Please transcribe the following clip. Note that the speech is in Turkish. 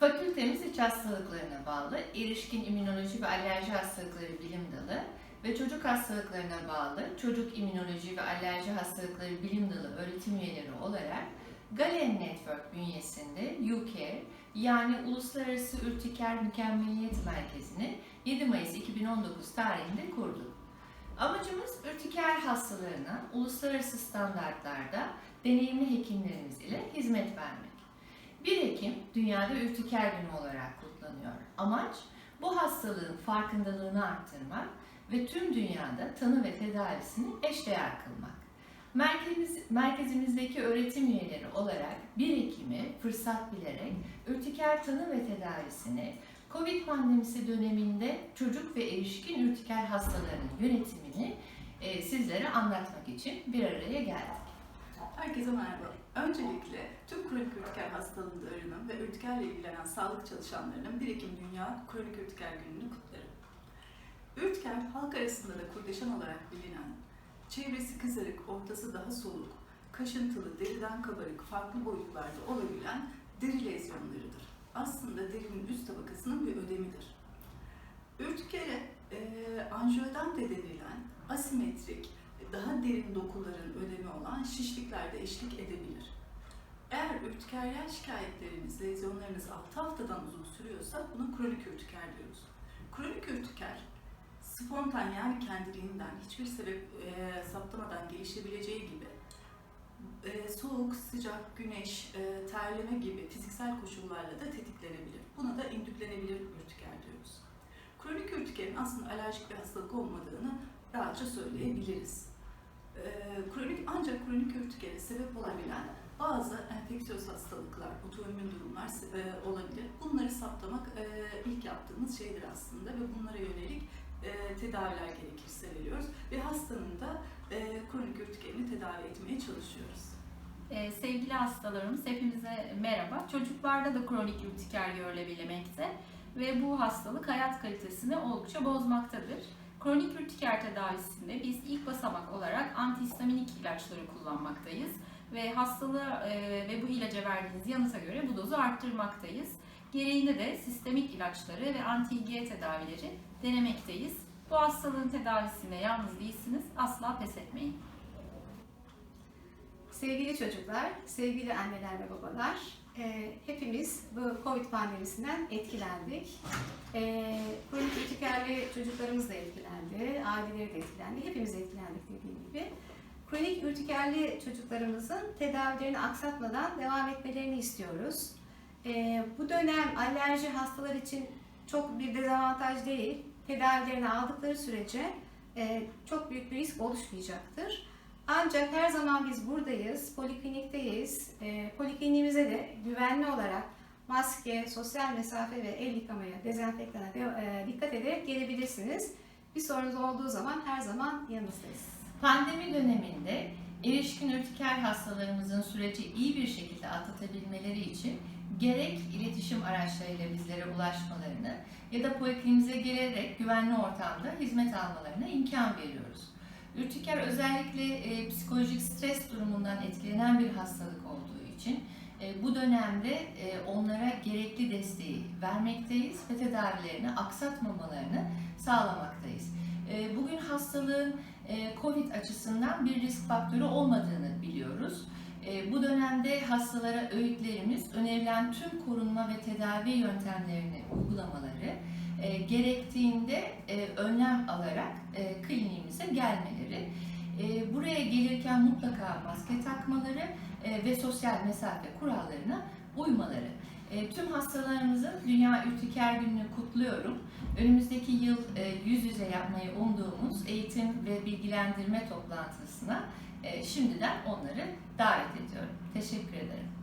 Fakültemiz iç hastalıklarına bağlı erişkin immünoloji ve alerji hastalıkları bilim dalı ve çocuk hastalıklarına bağlı çocuk immünoloji ve alerji hastalıkları bilim dalı öğretim üyeleri olarak Galen Network bünyesinde UCARE yani Uluslararası Ürtiker Mükemmeliyet Merkezi'ni 7 Mayıs 2019 tarihinde kurduk. Amacımız ürtiker hastalarına uluslararası standartlarda deneyimli hekimlerimiz ile hizmet vermek. 1 Ekim Dünyada Ürtiker Günü olarak kutlanıyor. Amaç bu hastalığın farkındalığını arttırmak ve tüm dünyada tanı ve tedavisini eşdeğer kılmak. Merkez, merkezimizdeki öğretim üyeleri olarak 1 Ekim'i fırsat bilerek ürtiker tanı ve tedavisini Covid pandemisi döneminde çocuk ve erişkin ürtiker hastalarının yönetimini e, sizlere anlatmak için bir araya geldik. Herkese merhaba. Öncelikle kronik ürtiker hastalıklarının ve ürtikerle ilgilenen sağlık çalışanlarının 1 Ekim Dünya Kronik Ürtiker Günü'nü kutlarım. Ürtiker, halk arasında da kurdeşen olarak bilinen, çevresi kızarık, ortası daha soluk, kaşıntılı, deriden kabarık, farklı boyutlarda olabilen deri lezyonlarıdır. Aslında derinin üst tabakasının bir ödemidir. Ürtikere e, anjiyodan de denilen asimetrik, daha derin dokuların ödemi olan şişlikler de eşlik edebilir. Eğer ürtikeryen şikayetleriniz, lezyonlarınız 6 haftadan uzun sürüyorsa buna kronik ürtiker diyoruz. Kronik ürtiker, spontan yani kendiliğinden hiçbir sebep e, saptamadan gelişebileceği gibi e, soğuk, sıcak, güneş, e, terleme gibi fiziksel koşullarla da tetiklenebilir. Buna da indüklenebilir ürtiker diyoruz. Kronik ürtikerin aslında alerjik bir hastalık olmadığını rahatça söyleyebiliriz. Ee, kronik ancak kronik ürtikere sebep olabilen bazı enfeksiyöz hastalıklar, otoimmün durumlar e, olabilir. Bunları saptamak e, ilk yaptığımız şeydir aslında ve bunlara yönelik e, tedaviler gerekirse veriyoruz ve hastanın da e, kronik ürtikerini tedavi etmeye çalışıyoruz. Ee, sevgili hastalarımız hepinize merhaba. Çocuklarda da kronik ürtiker görülebilmekte ve bu hastalık hayat kalitesini oldukça bozmaktadır. Kronik ürtiker tedavisinde biz ilk basamak olarak antihistaminik ilaçları kullanmaktayız ve hastalığı e, ve bu ilaca verdiğiniz yanıta göre bu dozu arttırmaktayız. Gereğinde de sistemik ilaçları ve anti-IgE tedavileri denemekteyiz. Bu hastalığın tedavisinde yalnız değilsiniz, asla pes etmeyin. Sevgili çocuklar, sevgili anneler ve babalar, e, hepimiz bu Covid pandemisinden etkilendik. E, kronik ürtikerli çocuklarımız da etkilendi, aileleri de etkilendi, hepimiz etkilendik dediğim gibi. Kronik ürtikerli çocuklarımızın tedavilerini aksatmadan devam etmelerini istiyoruz. E, bu dönem alerji hastalar için çok bir dezavantaj değil. Tedavilerini aldıkları sürece e, çok büyük bir risk oluşmayacaktır. Ancak her zaman biz buradayız, poliklinikteyiz. E, polikliniğimize de güvenli olarak maske, sosyal mesafe ve el yıkamaya, dezenfektana de, e, dikkat ederek gelebilirsiniz. Bir sorunuz olduğu zaman her zaman yanınızdayız. Pandemi döneminde erişkin ürtiker hastalarımızın süreci iyi bir şekilde atlatabilmeleri için gerek iletişim araçlarıyla bizlere ulaşmalarını ya da polikliniğimize gelerek güvenli ortamda hizmet almalarına imkan veriyoruz. Ürtiker özellikle e, psikolojik stres durumundan etkilenen bir hastalık olduğu için e, bu dönemde e, onlara gerekli desteği vermekteyiz ve tedavilerini aksatmamalarını sağlamaktayız. E, bugün hastalığın e, COVID açısından bir risk faktörü olmadığını biliyoruz. E, bu dönemde hastalara öğütlerimiz önerilen tüm korunma ve tedavi yöntemlerini uygulamaları, gerektiğinde önlem alarak kliniğimize gelmeleri, buraya gelirken mutlaka maske takmaları ve sosyal mesafe kurallarına uymaları. E, tüm hastalarımızın Dünya Ürtiker Günü'nü kutluyorum. Önümüzdeki yıl e, yüz yüze yapmayı umduğumuz eğitim ve bilgilendirme toplantısına e, şimdiden onları davet ediyorum. Teşekkür ederim.